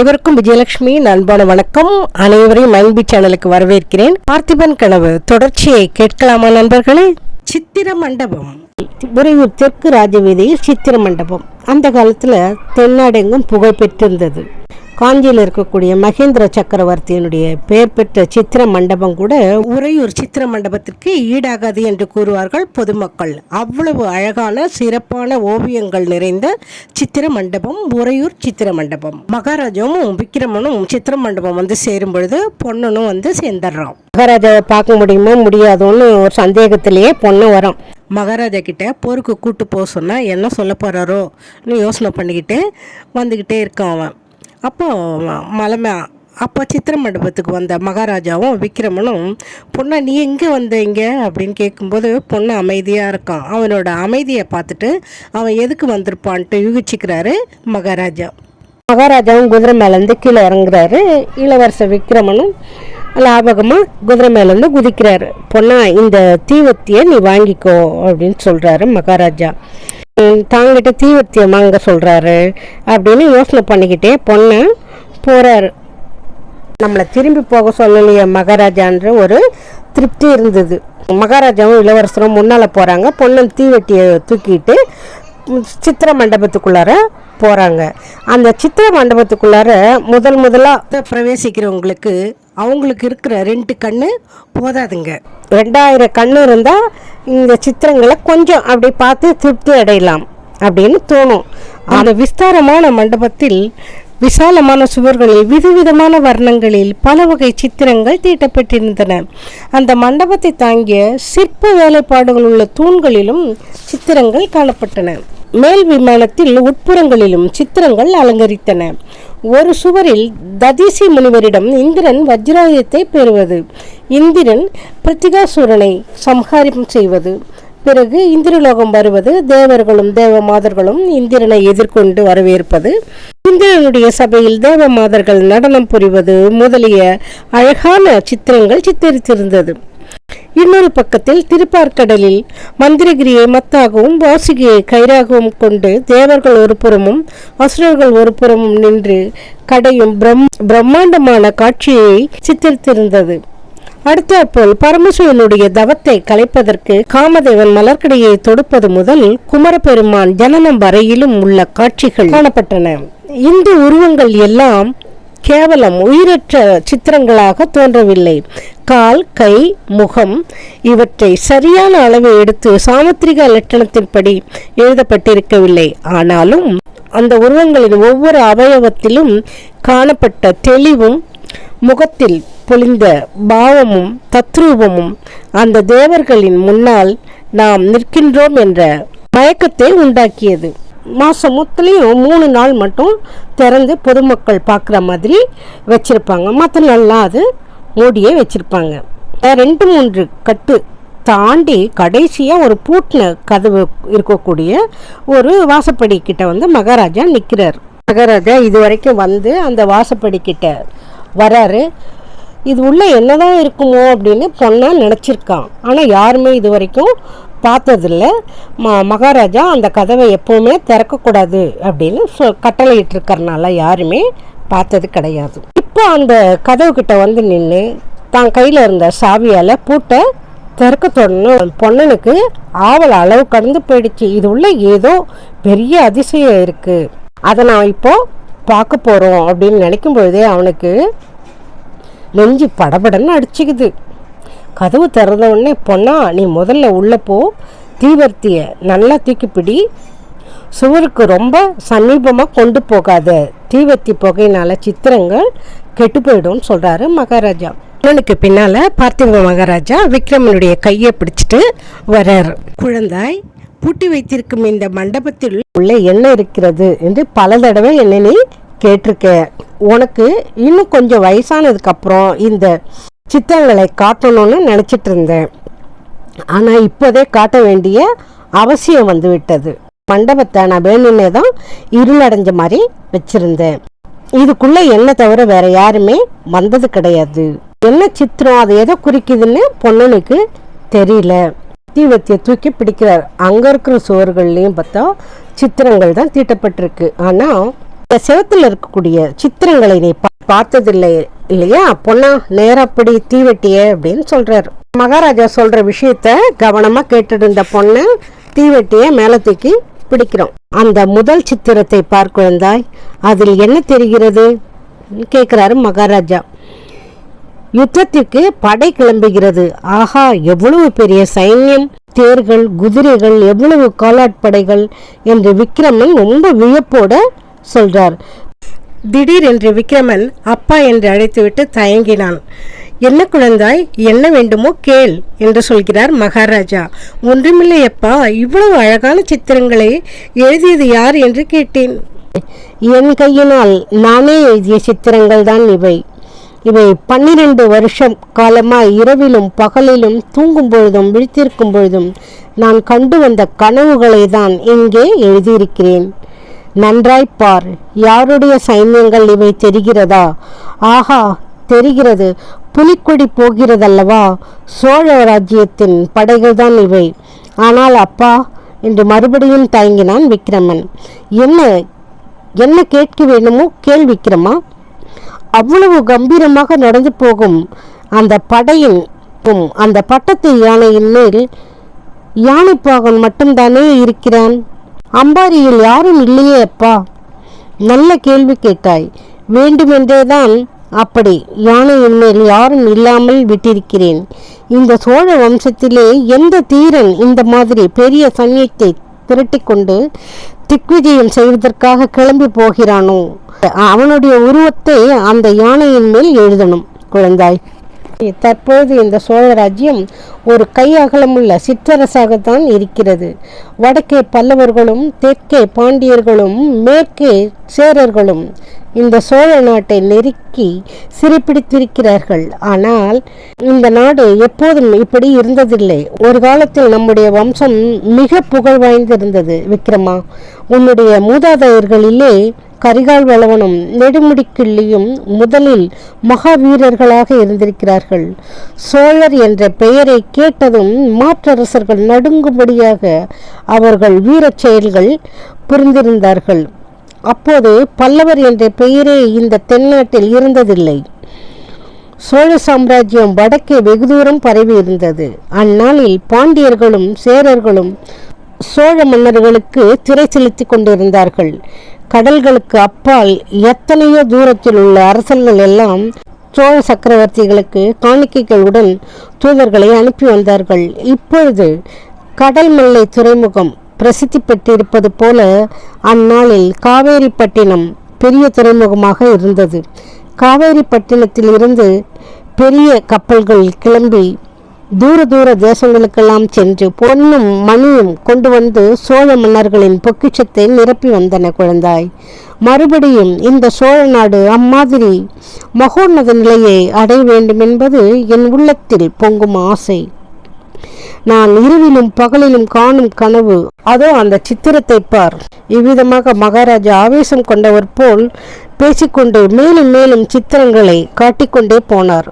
அனைவருக்கும் விஜயலட்சுமி அன்பான வணக்கம். அனைவரையும் மைன்பி சேனலுக்கு வரவேற்கிறேன். பார்த்திபன் கனவு தொடர்ச்சியை கேட்கலாமா நண்பர்களே? சித்திர மண்டபம். உறையூர் தெற்கு ராஜவீதியில் சித்திர மண்டபம். அந்த காலத்துல தென்னாடெங்கும் புகழ் பெற்றிருந்தது. காஞ்சியில் இருக்கக்கூடிய மகேந்திர சக்கரவர்த்தியினுடைய பெயர் பெற்ற சித்திர மண்டபம் கூட உறையூர் சித்திர மண்டபத்திற்கு ஈடாகாது என்று கூறுவார்கள் பொதுமக்கள். அவ்வளவு அழகான சிறப்பான ஓவியங்கள் நிறைந்த சித்திர மண்டபம் உறையூர் சித்திர மண்டபம். மகாராஜாவும் விக்ரமனும் சித்திர மண்டபம் வந்து சேரும் பொழுது பொண்ணனும் வந்து சேர்ந்துடுறான். மகாராஜாவை பார்க்க முடியுமோ? முடியாதோன்னு ஒரு சந்தேகத்திலேயே பொண்ணு வரும் மகாராஜா கிட்ட போருக்கு கூட்டு போக சொன்னா என்ன சொல்ல போறாரோன்னு யோசனை பண்ணிக்கிட்டு வந்துக்கிட்டே இருக்கான் அவன். அப்போது மலைமை அப்போ சித்திர மண்டபத்துக்கு வந்த மகாராஜாவும் விக்ரமனும் பொண்ணா நீ எங்கே வந்த இங்கே? அப்படின்னு கேட்கும்போது பொண்ணு அமைதியாக இருக்கான் அவனோட அமைதியை பார்த்துட்டு அவன் எதுக்கு வந்திருப்பான்ட்டு யூகிச்சுக்கிறாரு மகாராஜா. மகாராஜாவும் குதிரை மேலேருந்து கீழே இறங்குறாரு. இளவரசர் விக்ரமனும் லாபகமாக குதிரை மேலேருந்து குதிக்கிறாரு. பொண்ணா இந்த தீவத்தியை நீ வாங்கிக்கோ அப்படின்னு சொல்கிறாரு மகாராஜா. தாங்கிட்ட தீவத்தியை வாங்க சொல்கிறாரு அப்படின்னு யோசனை பண்ணிக்கிட்டே பொண்ணு போகிறாரு நம்மளை திரும்பி போக சொல்லலையே மகாராஜான்ற ஒரு திருப்தி இருந்தது. மகாராஜாவும் இளவரசரும் முன்னால் போகிறாங்க பொண்ணும் தீவெட்டியை தூக்கிட்டு சித்திர மண்டபத்துக்குள்ளார போகிறாங்க அந்த சித்திர மண்டபத்துக்குள்ளார முதல் முதலாக பிரவேசிக்கிறவங்களுக்கு அவங்களுக்கு இருக்கிற ரெண்டு கண்ணு போதாதுங்க. ரெண்டாயிரம் கண்ணு இருந்தால் இந்த சித்திரங்களை கொஞ்சம் அப்படி பார்த்து திருப்தி அடையலாம் அப்படின்னு தோணும். அந்த விஸ்தாரமான மண்டபத்தில் விசாலமான சுவர்களில் விதவிதமான வர்ணங்களில் பல வகை சித்திரங்கள் தீட்டப்பட்டிருந்தன. அந்த மண்டபத்தை தாங்கிய சிற்ப வேலைப்பாடுகள் உள்ள தூண்களிலும் சித்திரங்கள் காணப்பட்டன. மேல் விமானத்தில் உட்புறங்களிலும் சித்திரங்கள் அலங்கரித்தன. ஒரு சுவரில் ததிசி முனிவரிடம் இந்திரன் வஜ்ராயுதத்தை பெறுவது. இந்திரன் பிரத்திகாசூரனை சம்ஹாரம் செய்வது. பிறகு இந்திரலோகம் வருவது. தேவர்களும் தேவ மாதர்களும் இந்திரனை எதிர்கொண்டு வரவேற்பது. இந்திரனுடைய சபையில் தேவ மாதர்கள் நடனம் புரிவது முதலிய அழகான சித்திரங்கள் சித்தரித்திருந்தது. இன்னொரு பக்கத்தில் திருப்பார்க்கடலில் மந்திரகிரியை மத்தாகவும் வாசுகியை கயிறாகவும் கொண்டு தேவர்கள் ஒரு புறமும் அசுரர்கள் ஒரு புறமும் நின்று கடையும் பிரம் பிரம்மாண்டமான காட்சியை சித்தரித்திருந்தது. அடுத்தாற்போல் பரமசிவனுடைய தவத்தை கலைப்பதற்கு காமதேவன் மலர்க்கடையை தொடுப்பது முதல் குமரபெருமான் ஜனனம் வரையிலும் உள்ள காட்சிகள் காணப்பட்டன. இந்த உருவங்கள் எல்லாம் கேவலம் உயிரற்ற சித்திரங்களாக தோன்றவில்லை. கால் கை முகம் இவற்றை சரியான அளவு எடுத்து சாமுத்திரிக லட்சணத்தின்படி எழுதப்பட்டிருக்கவில்லை. ஆனாலும் அந்த உருவங்களின் ஒவ்வொரு அவயவத்திலும் காணப்பட்ட தெளிவும் முகத்தில் பொழிந்த பாவமும் தத்ரூபமும் அந்த தேவர்களின் முன்னால் நாம் நிற்கின்றோம் என்ற மயக்கத்தை உண்டாக்கியது. மாதம் மொத்தலையும் மூணு நாள் மட்டும் திறந்து பொதுமக்கள் பார்க்குற மாதிரி வச்சுருப்பாங்க. மற்ற நாள்லாம் அது மூடியே வச்சுருப்பாங்க. ரெண்டு மூன்று கட்டு தாண்டி கடைசியாக ஒரு பூட்டின கதவு இருக்கக்கூடிய ஒரு வாசப்படி கிட்ட வந்து மகாராஜா நிற்கிறார் மகாராஜா இது வரைக்கும் வந்து அந்த வாசப்படி கிட்ட வராரு. இது உள்ள என்னதான் இருக்குமோ அப்படின்னு பொண்ணா நினச்சிருக்கான். ஆனால் யாருமே இது வரைக்கும் பார்த்ததில்ல. ம மகாராஜா அந்த கதவை எப்போவுமே திறக்கக்கூடாது அப்படின்னு சொ கட்டளையிட்டிருக்கறனால யாருமே பார்த்தது கிடையாது. இப்போ அந்த கதவு வந்து நின்று தான் கையில் இருந்த சாவியால் பூட்டை திறக்க தொடணும். பொண்ணனுக்கு ஆவல் அளவு கடந்து போயிடுச்சு. இது உள்ள ஏதோ பெரிய அதிசயம் இருக்குது அதை நான் இப்போது பார்க்க போகிறோம் அப்படின்னு நினைக்கும் பொழுதே அவனுக்கு நெஞ்சு படபடன்னு அடிச்சுக்குது. கதவு திறந்த உடனே பொண்ணா நீ முதல்ல உள்ளே போ. தீவர்த்தியை நல்லா தூக்கிப்பிடி சுவருக்கு ரொம்ப சமீபமாக கொண்டு போகாத. தீவர்த்தி புகையினால் சித்திரங்கள் கெட்டு போயிடும்னு சொல்கிறாரு மகாராஜா. அண்ணனுக்கு பின்னால் பார்த்திப மகாராஜா விக்ரமனுடைய கையை பிடிச்சிட்டு வர்றார். குழந்தாய் பூட்டி வைத்திருக்கும் இந்த மண்டபத்தில் உள்ள என்ன இருக்கிறது? என்று பல தடவை என்ன நீ கேட்டிருக்க. உனக்கு இன்னும் கொஞ்சம் வயசானதுக்கப்புறம் இந்த சித்திரங்களை காட்டணும்னு நினச்சிட்டு இருந்தேன் ஆனால் இப்போதே காட்ட வேண்டிய அவசியம் வந்துவிட்டது. மண்டபத்தை நான் வேணும்னே தான் இருளடைஞ்ச மாதிரி வச்சுருந்தேன். இதுக்குள்ளே என்ன தவிர வேற யாருமே வந்தது கிடையாது. என்ன சித்திரம் அது எதை குறிக்குதுன்னு பொண்ணனுக்கு தெரியல. தீவத்தியை தூக்கி பிடிக்கிறார். அங்கே இருக்கிற சுவர்கள்லையும் பார்த்தா சித்திரங்கள் தான் தீட்டப்பட்டிருக்கு. ஆனால் இந்த செவத்தில் இருக்கக்கூடிய சித்திரங்களை நீ பார்த்ததில்லை இல்லையா? பொண்ணா நேரப்படி தீவெட்டிய அப்படின்னு சொல்றாரு. மகாராஜா சொல்ற விஷயத்த கவனமா கேட்டுட்டு இருந்த பொண்ணு தீவெட்டிய மேல தூக்கி பிடிக்கிறோம். அந்த முதல் சித்திரத்தை பார்க்குழந்தாய் அதில் என்ன தெரிகிறது? கேட்கிறாரு மகாராஜா. யுத்தத்திற்கு படை கிளம்புகிறது. ஆஹா எவ்வளவு பெரிய சைன்யம். தேர்கள் குதிரைகள் எவ்வளவு காலாட்படைகள் என்று விக்ரமன் ரொம்ப வியப்போட சொல்றார். திடீரென்று விக்ரமன் அப்பா என்று அழைத்துவிட்டு தயங்கினான். என்ன குழந்தாய் என்ன வேண்டுமோ கேள் என்று சொல்கிறார் மகாராஜா. ஒன்றுமில்லை அப்பா இவ்வளவு அழகான சித்திரங்களை எழுதியது யார் என்று கேட்டேன். என் கையினால் நானே எழுதிய சித்திரங்கள் தான் இவை. இவை பன்னிரண்டு வருஷம் காலமாய் இரவிலும் பகலிலும் தூங்கும் பொழுதும் விழித்திருக்கும் பொழுதும் நான் கண்டு வந்த கனவுகளை தான் இங்கே எழுதியிருக்கிறேன். நன்றாய் பார். யாருடைய சைன்யங்கள் இவை தெரிகிறதா? ஆஹா தெரிகிறது. புலிக்கொடி போகிறதல்லவா? சோழ ராஜ்யத்தின் படைகள் தான் இவை. ஆனால் அப்பா என்று மறுபடியும் தயங்கினான் விக்ரமன். என்ன என்ன கேட்க வேண்டுமோ கேள் விக்ரமா. அவ்வளவு கம்பீரமாக நடந்து போகும் அந்த படையின் அந்த பட்டத்து யானையின் மேல் யானைப்பாகன் மட்டும்தானே இருக்கிறான்? அம்பாரியில் யாரும் இல்லையே அப்பா? நல்ல கேள்வி கேட்டாய். வேண்டுமென்றே தான் அப்படி யானையின் மேல் யாரும் இல்லாமல் விட்டிருக்கிறேன். இந்த சோழ வம்சத்திலே எந்த தீரன் இந்த மாதிரி பெரிய சன்னியத்தை திரட்டிக்கொண்டு திக்விஜயம் செய்வதற்காக கிளம்பி போகிறானோ? அவனுடைய உருவத்தை அந்த யானையின் மேல் எழுதணும் குழந்தாய். தற்போது இந்த சோழ ராஜ்யம் ஒரு கை அகலமுள்ள சிற்றரசாகத்தான் இருக்கிறது. வடக்கே பல்லவர்களும் தெற்கே பாண்டியர்களும் மேற்கே சேரர்களும் இந்த சோழ நாட்டை நெருக்கி சிறைப்பிடித்திருக்கிறார்கள். ஆனால் இந்த நாடு எப்போதும் இப்படி இருந்ததில்லை. ஒரு காலத்தில் நம்முடைய வம்சம் மிக புகழ் வாய்ந்திருந்தது விக்ரமா. உன்னுடைய மூதாதையர்களிலே கரிகால் வளவனும் நெடுமுடிக்கிள்ளியும் முதலில் மகாவீரர்களாக இருந்திருக்கிறார்கள். சோழர் என்ற பெயரை கேட்டதும் மாற்றரசர்கள் நடுங்கும்படியாக அவர்கள் வீரச் செயல்கள் புரிந்திருந்தார்கள். அப்போது பல்லவர் என்ற பெயரே இந்த தென்னாட்டில் இருந்ததில்லை. சோழ சாம்ராஜ்யம் வடக்கே வெகு தூரம் பரவி இருந்தது. அந்நாளில் பாண்டியர்களும் சேரர்களும் சோழ மன்னர்களுக்கு திரை செலுத்திக் கொண்டிருந்தார்கள். கடல்களுக்கு அப்பால் எத்தனையோ தூரத்தில் உள்ள அரசர்கள் எல்லாம் சோழ சக்கரவர்த்திகளுக்கு காணிக்கைகளுடன் தூதர்களை அனுப்பி வந்தார்கள். இப்பொழுது கடல் மல்லை துறைமுகம் பிரசித்தி பெற்றிருப்பது போல அந்நாளில் காவேரிப்பட்டினம் பெரிய துறைமுகமாக இருந்தது. காவேரிப்பட்டினத்தில் இருந்து பெரிய கப்பல்கள் கிளம்பி தூர தூர தேசங்களுக்கெல்லாம் சென்று பொன்னும் மணியும் கொண்டு வந்து சோழ மன்னர்களின் பொக்கிஷத்தை நிரப்பி வந்தன குழந்தாய். மறுபடியும் இந்த சோழ நாடு அம்மாதிரி மகோன்னத நிலையை அடைய வேண்டும் என்பது என் உள்ளத்தில் பொங்கும் ஆசை. நான் இரவிலும் பகலிலும் காணும் கனவு அதோ அந்த சித்திரத்தை பார். இவ்விதமாக மகாராஜா ஆவேசம் கொண்டவர் போல் பேசிக்கொண்டு மேலும் மேலும் சித்திரங்களை காட்டிக்கொண்டே போனார்.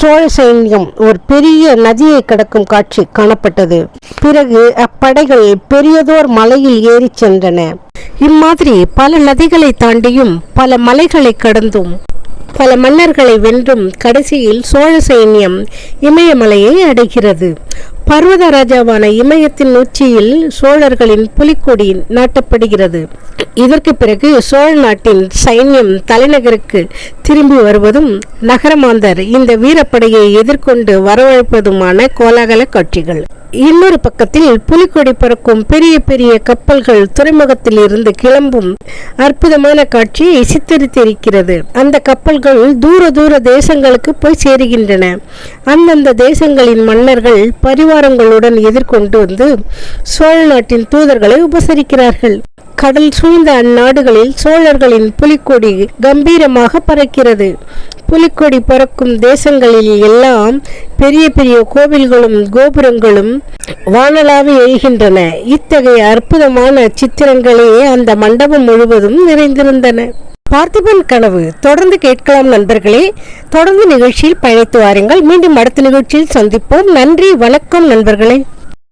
சோழ சைன்யம் ஒரு பெரிய நதியை கடக்கும் காட்சி காணப்பட்டது. பிறகு அப்படைகள் பெரியதோர் மலையில் ஏறிச் சென்றன. இம்மாதிரி பல நதிகளை தாண்டியும் பல மலைகளை கடந்தும் பல மன்னர்களை வென்றும் கடைசியில் சோழ சைன்யம் இமயமலையை அடைகிறது. பர்வத ராஜாவான இமயத்தின் உச்சியில் சோழர்களின் புலிக்கொடி நாட்டப்படுகிறது. இதற்கு பிறகு சோழ நாட்டின் சைன்யம் தலைநகருக்கு திரும்பி வருவதும் நகரமாந்தர் இந்த வீரப்படையை எதிர்கொண்டு வரவழைப்பதுமான கோலாகல காட்சிகள். இன்னொரு பக்கத்தில் புலிக்கொடி பறக்கும் பெரிய பெரிய கப்பல்கள் துறைமுகத்தில் இருந்து கிளம்பும் அற்புதமான காட்சியை சித்தரித்திருக்கிறது. அந்த கப்பல்கள் தூர தூர தேசங்களுக்கு போய் சேருகின்றன. அந்தந்த தேசங்களின் மன்னர்கள் பரிவாரங்களுடன் எதிர்கொண்டு வந்து சோழ நாட்டின் தூதர்களை உபசரிக்கிறார்கள். கடல் சூழ்ந்த அந்நாடுகளில் சோழர்களின் புலிக்கொடி கம்பீரமாக பறக்கிறது. புலிக்கொடி பறக்கும் தேசங்களில் எல்லாம் பெரிய பெரிய கோவில்களும் கோபுரங்களும் வானலாவி எழுகின்றன இத்தகைய அற்புதமான சித்திரங்களே அந்த மண்டபம் முழுவதும் நிறைந்திருந்தன. பார்த்திபன் கனவு தொடர்ந்து கேட்கலாம் நண்பர்களே. தொடர்ந்து நிகழ்ச்சியில் பயணித்து வாருங்கள். மீண்டும் அடுத்த நிகழ்ச்சியில் சந்திப்போம். நன்றி வணக்கம் நண்பர்களே.